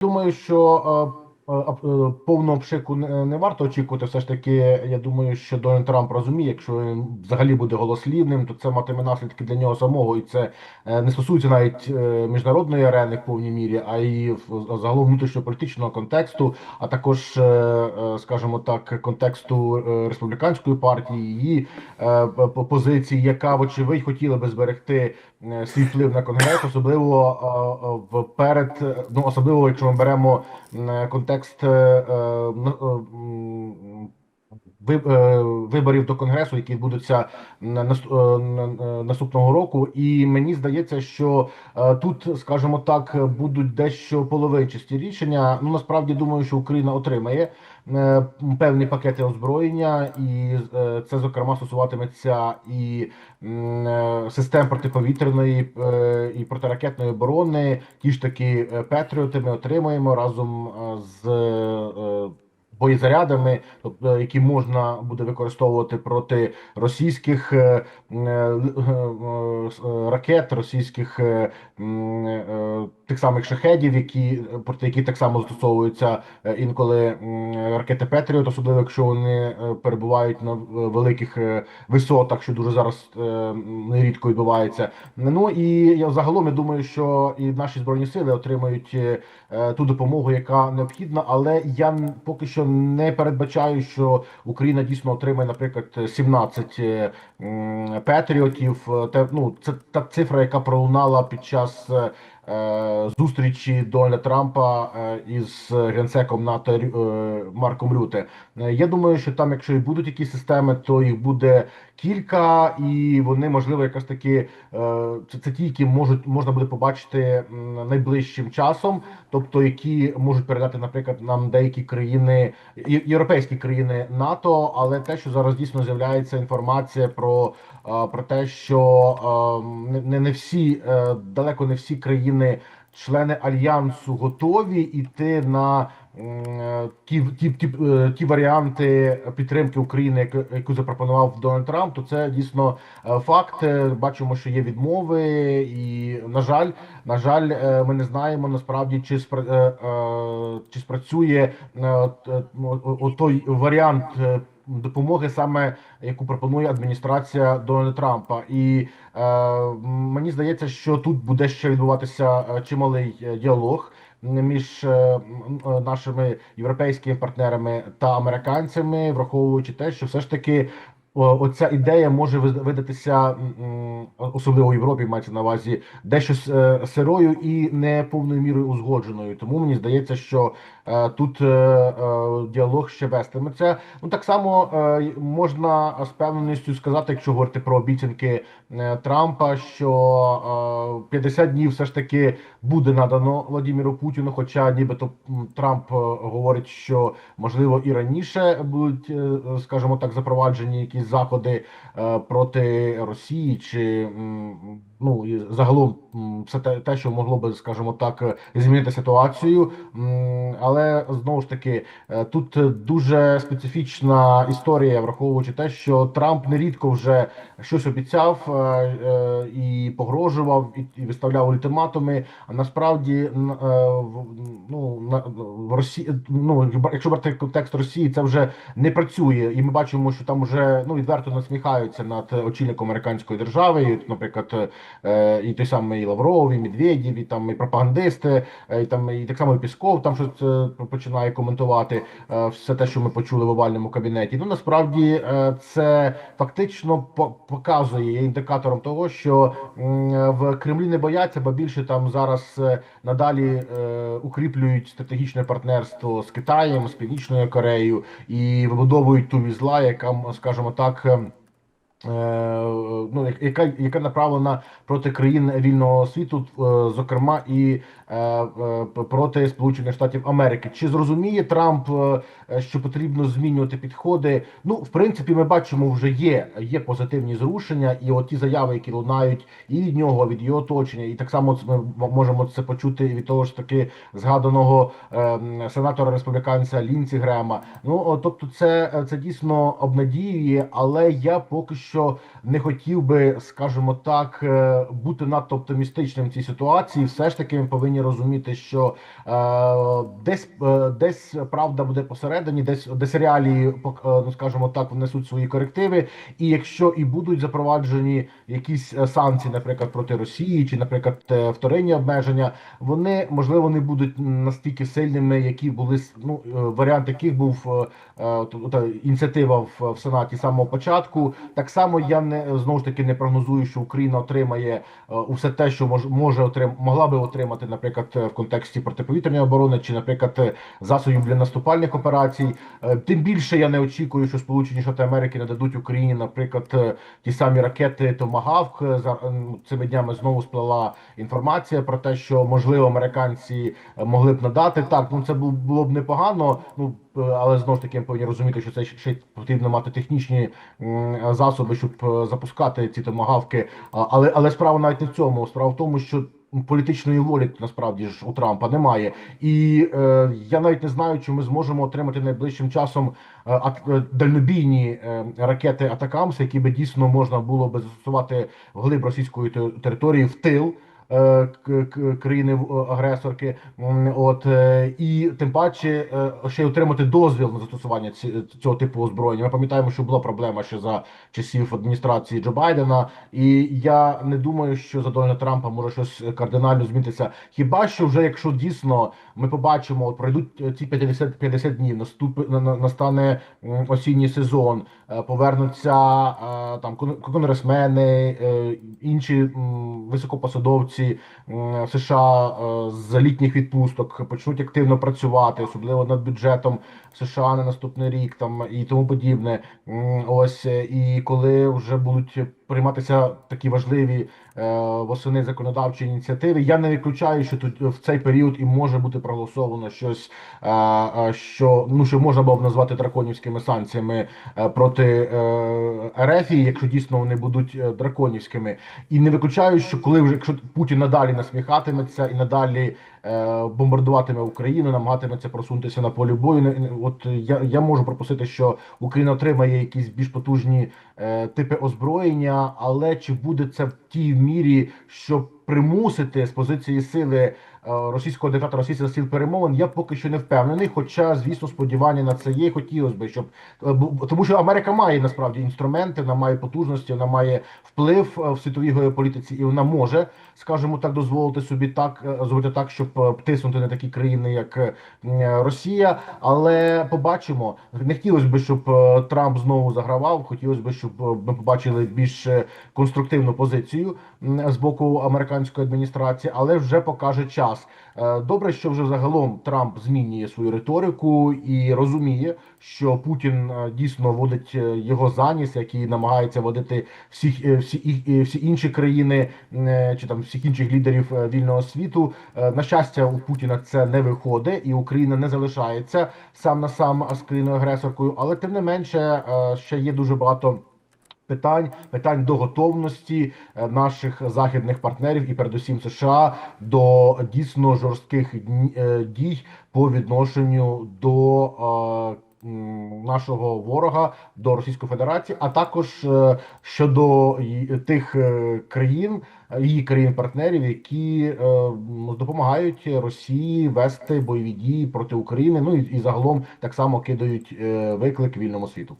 думаю, що е, е, е, повного пшику не, варто очікувати. Все ж таки, я думаю, що Дональд Трамп розуміє, якщо він взагалі буде голослівним, то це матиме наслідки для нього самого, і це не стосується навіть міжнародної арени в повній мірі, а й загалом внутрішньополітичного контексту, а також, скажімо так, контексту республіканської партії, її позиції, яка вочевидь хотіла би зберегти свій вплив на конгрес, особливо е, е, в перед, е, ну особливо, якщо ми беремо контекст е, е, е, е, виборів до конгресу, які відбудуться на нас- е, на- на- наступного року. І мені здається, що е, тут, скажімо так, будуть дещо половинчасті рішення. Ну насправді думаю, що Україна отримає е, певні пакети озброєння, і е, це зокрема стосуватиметься і е, систем протиповітряної е, і протиракетної оборони. Ті ж таки е, Петріоти ми отримаємо разом е, з е, боєзарядами, тобто які можна буде використовувати проти російських е, е, е, е, е, ракет, російських е, е, тих самих шахедів, які проти які так само застосовуються е, інколи ракети Петріот, особливо якщо вони е, перебувають на е, великих е, висотах, що дуже зараз е, нерідко відбувається. Ну і я загалом я думаю, що і наші збройні сили отримають е, е, ту допомогу, яка необхідна, але я поки що не передбачаю, що Україна дійсно отримає, наприклад, 17 е, патріотів. Е, ну, це та цифра, яка пролунала під час. Е, Зустрічі Дональда Трампа е, із генсеком НАТО е, Марком Рюте. Я думаю, що там, якщо і будуть якісь системи, то їх буде кілька, і вони можливо якраз таки це, ті, які можуть можна буде побачити найближчим часом, тобто які можуть передати, наприклад, нам деякі країни, європейські країни НАТО, але те, що зараз дійсно з'являється інформація про, про те, що е, не- не, всі далеко не всі країни. Члени альянсу готові йти на ті, ті, ті, е, ті варіанти підтримки України, яку, запропонував Дональд Трамп, то це дійсно е, факт. Е, Бачимо, що є відмови, і на жаль, на жаль, ми не знаємо насправді, чи спра- чи спрацює той варіант. Допомоги саме яку пропонує адміністрація Дональда Трампа, і е, мені здається, що тут буде ще відбуватися е, чималий е, діалог між е, нашими європейськими партнерами та американцями, враховуючи те, що все ж таки оця ідея може видатися особливо в Європі, мається на увазі дещо е, сирою і не повною мірою узгодженою. Тому мені здається, що е, тут е, діалог ще вестиметься. Ну так само можна з певненістю сказати, якщо говорити про обіцянки Трампа, що е, 50 днів все ж таки буде надано Владимиру Путіну. Хоча нібито Трамп говорить, що можливо і раніше будуть, скажімо так, запроваджені якісь заходи е, проти Росії, чи ну і загалом все те, те, що могло би, скажімо так, змінити ситуацію. Але знову ж таки, е, тут дуже специфічна історія, враховуючи те, що Трамп нерідко вже щось обіцяв е, е, і погрожував, і, виставляв ультиматуми. А насправді ну в Росії, ну якщо брати контекст Росії, це вже не працює, і ми бачимо, що там вже ну відверто насміхаються над очільником американської держави. Наприклад, і той самий Лавров, і Медведєв, і там і пропагандисти, е, і там і так само і Пісков там щось е, починає коментувати е, все те, що ми почули в овальному кабінеті. Ну насправді е, це фактично показує індикатором того, що в Кремлі не бояться, бо більше там зараз е, надалі е, укріплюють стратегічне партнерство з Китаєм, з Північною Кореєю і вибудовують ту візла, яка скажімо так. Е, Ну, яка, яка направлена проти країн вільного світу, е, зокрема і е, проти Сполучених Штатів Америки. Чи зрозуміє Трамп, що потрібно змінювати підходи? Ну, в принципі, ми бачимо, вже є, є позитивні зрушення, і от ті заяви, які лунають і від нього, від його оточення, і так само ми можемо це почути від того ж таки згаданого сенатора республіканця Лінці Грема. Ну тобто, це, це дійсно обнадіює, але я поки що. Що не хотів би, скажімо так, е, бути надто оптимістичним в цій ситуації. Все ж таки, ми повинні розуміти, що е, десь е, десь правда буде посередині, десь десь реалії, е, ну скажімо так, внесуть свої корективи. І якщо і будуть запроваджені якісь е, санкції, наприклад, проти Росії, чи, наприклад, е, вторинні обмеження, вони можливо не будуть настільки сильними, які були ну варіант, яких був е, е, ініціатива в, в Сенаті самого початку. Так само я не знову ж таки не прогнозую, що Україна отримає е, усе те, що мож, може отрим, могла би отримати, наприклад, е, в контексті протиповітряної оборони, чи, наприклад, е, засобів для наступальних операцій. Тим більше я не очікую, що Сполучені Штати Америки нададуть Україні, наприклад, ті самі ракети Томагавк. Цими днями знову сплила інформація про те, що можливо американці могли б надати. Так, ну це було б непогано. Ну але знову ж таки ми повинні розуміти, що це ще потрібно мати технічні засоби, щоб е, запускати ці томагавки. Але але справа навіть не в цьому. Справа в тому, що політичної волі насправді ж у Трампа немає, і е, я навіть не знаю, чи ми зможемо отримати найближчим часом е, е, дальнобійні е, ракети Атакамс, які би дійсно можна було би застосувати вглиб російської території в тил. Е, країни в- агресорки, от е, і тим паче е, ще й отримати дозвіл на застосування цього типу озброєння. Ми пам'ятаємо, що була проблема ще за часів адміністрації Джо Байдена, і я не думаю, що за Дональда Трампа може щось кардинально змінитися. Хіба що вже якщо дійсно ми побачимо, от пройдуть е, ці 50, 50 днів, наступ на- на- настане осінній сезон, е, повернуться е, там кон- конгресмени, е, інші високопосадовці США е, з літніх відпусток почнуть активно працювати, особливо над бюджетом США на наступний рік, там і тому подібне. Ось е, і коли вже будуть прийматися такі важливі е, восени законодавчі ініціативи, я не виключаю, що тут в цей період і може бути проголосовано щось, е, е, що ну що можна було б назвати драконівськими санкціями проти РФ, якщо дійсно вони будуть драконівськими. І не виключаю, що коли вже якщо Путін надалі насміхатиметься і надалі бомбардуватиме Україну, намагатиметься просунутися на полі бою. От я, я можу пропустити, що Україна отримає якісь більш потужні типи озброєння, але чи буде це в тій мірі, щоб примусити з позиції сили е, російського диктатора за стіл перемовин, я поки що не впевнений. Хоча, звісно, сподівання на це є. Хотілося б, щоб е, тому, що Америка має насправді інструменти, вона має потужності, вона має вплив е, в світовій геополітиці, і вона може, скажімо так, дозволити собі так зробити так, щоб тиснути на такі країни, як Росія. Але побачимо. Не хотілося б, щоб Трамп знову загравав. Хотілося б, щоб ми побачили більш конструктивну позицію з боку американської адміністрації, але вже покаже час. Е, Добре, що вже загалом Трамп змінює свою риторику і розуміє, що Путін е, дійсно водить е, його заніс, який намагається водити всіх всі всі інші країни чи там всіх інших лідерів вільного світу. На щастя, у Путіна це не виходить, і Україна не залишається сам на сам з країною агресоркою. Але тим не менше, ще є дуже багато. Питань питань до готовності е, наших західних партнерів і передусім США до дійсно жорстких е, дій по відношенню до е, нашого ворога до Російської Федерації, а також щодо тих країн, її країн-партнерів, які допомагають Росії вести бойові дії проти України. Ну і, і загалом так само кидають виклик вільному світу.